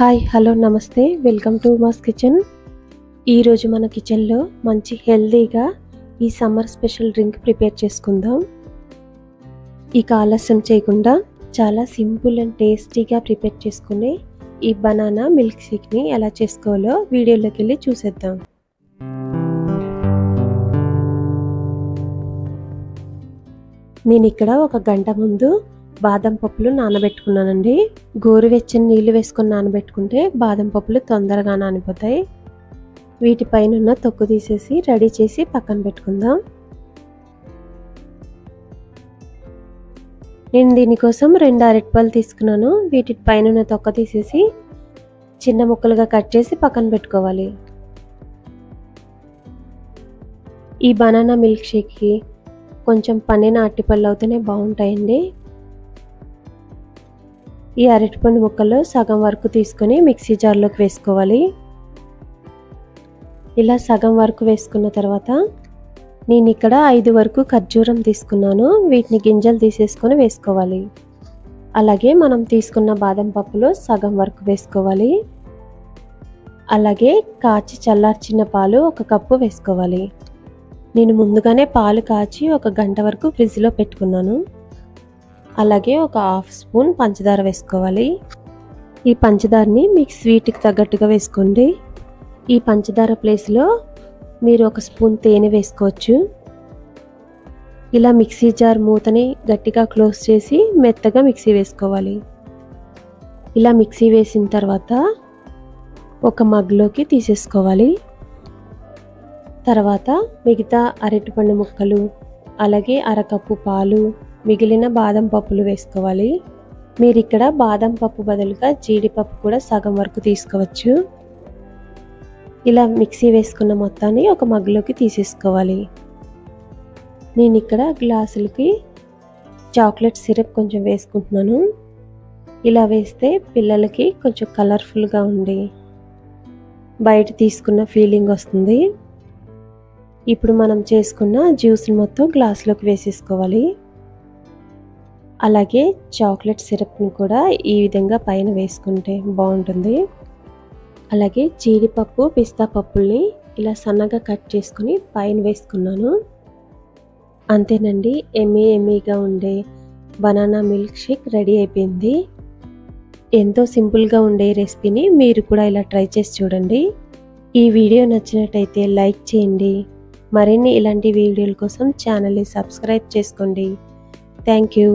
Hi hello నమస్తే. Welcome to mass kitchen. ఈరోజు మన కిచెన్లో మంచి హెల్దీగా ఈ సమ్మర్ స్పెషల్ డ్రింక్ ప్రిపేర్ చేసుకుందాం. ఇక ఆలస్యం చేయకుండా చాలా సింపుల్ అండ్ టేస్టీగా ప్రిపేర్ చేసుకునే ఈ బనానా మిల్క్ షేక్ని ఎలా చేసుకోవాలో వీడియోలోకి వెళ్ళి చూసేద్దాం. నేను ఇక్కడ ఒక గంట ముందు బాదం పప్పులు నానబెట్టుకున్నానండి. గోరువెచ్చని నీళ్ళు వేసుకొని నానబెట్టుకుంటే బాదం పప్పులు తొందరగా నానిపోతాయి. వీటిపైన ఉన్న తొక్కు తీసేసి రెడీ చేసి పక్కన పెట్టుకుందాం. నేను దీనికోసం రెండు అరటిపళ్ళు తీసుకున్నాను. వీటి పైన ఉన్న తొక్క తీసేసి చిన్న ముక్కలుగా కట్ చేసి పక్కన పెట్టుకోవాలి. ఈ బనానా మిల్క్ షేక్కి కొంచెం పండిన అరటిపళ్ళు అవుతేనే బాగుంటాయండి. ఈ అరటిపండు ముక్కలు సగం వరకు తీసుకొని మిక్సీ జార్లోకి వేసుకోవాలి. ఇలా సగం వరకు వేసుకున్న తర్వాత నేను ఇక్కడ ఐదు వరకు ఖర్జూరం తీసుకున్నాను. వీటిని గింజలు తీసేసుకొని వేసుకోవాలి. అలాగే మనం తీసుకున్న బాదం పప్పులో సగం వరకు వేసుకోవాలి. అలాగే కాచి చల్లార్చిన పాలు ఒక కప్పు వేసుకోవాలి. నేను ముందుగానే పాలు కాచి ఒక గంట వరకు ఫ్రిడ్జ్లో పెట్టుకున్నాను. అలాగే ఒక హాఫ్ స్పూన్ పంచదార వేసుకోవాలి. ఈ పంచదారని మీకు స్వీట్కి తగ్గట్టుగా వేసుకోండి. ఈ పంచదార ప్లేస్లో మీరు ఒక స్పూన్ తేనె వేసుకోవచ్చు. ఇలా మిక్సీ జార్ మూతని గట్టిగా క్లోజ్ చేసి మెత్తగా మిక్సీ వేసుకోవాలి. ఇలా మిక్సీ వేసిన తర్వాత ఒక మగ్లోకి తీసేసుకోవాలి. తర్వాత మిగతా అరటిపండు ముక్కలు అలాగే అరకప్పు పాలు మిగిలిన బాదం పప్పులు వేసుకోవాలి. మీరు ఇక్కడ బాదం పప్పు బదులుగా జీడిపప్పు కూడా సగం వరకు తీసుకోవచ్చు. ఇలా మిక్సీ వేసుకున్న మొత్తాన్ని ఒక మగ్గులోకి తీసేసుకోవాలి. నేను ఇక్కడ గ్లాసులకి చాక్లెట్ సిరప్ కొంచెం వేసుకుంటున్నాను. ఇలా వేస్తే పిల్లలకి కొంచెం కలర్ఫుల్గా ఉండి బయట తీసుకున్న ఫీలింగ్ వస్తుంది. ఇప్పుడు మనం చేసుకున్న జ్యూస్ని మొత్తం గ్లాసులోకి వేసేసుకోవాలి. అలాగే చాక్లెట్ సిరప్ని కూడా ఈ విధంగా పైన వేసుకుంటే బాగుంటుంది. అలాగే జీడిపప్పు పిస్తా పప్పుల్ని ఇలా సన్నగా కట్ చేసుకుని పైన వేసుకున్నాను. అంతేనండి ఎమ్మీ ఎమ్మీగా ఉండే బనానా మిల్క్ షేక్ రెడీ అయిపోయింది. ఎంతో సింపుల్గా ఉండే రెసిపీని మీరు కూడా ఇలా ట్రై చేసి చూడండి. ఈ వీడియో నచ్చినట్టయితే లైక్ చేయండి. మరిన్ని ఇలాంటి వీడియోల కోసం ఛానల్ని సబ్స్క్రైబ్ చేసుకోండి. Thank you.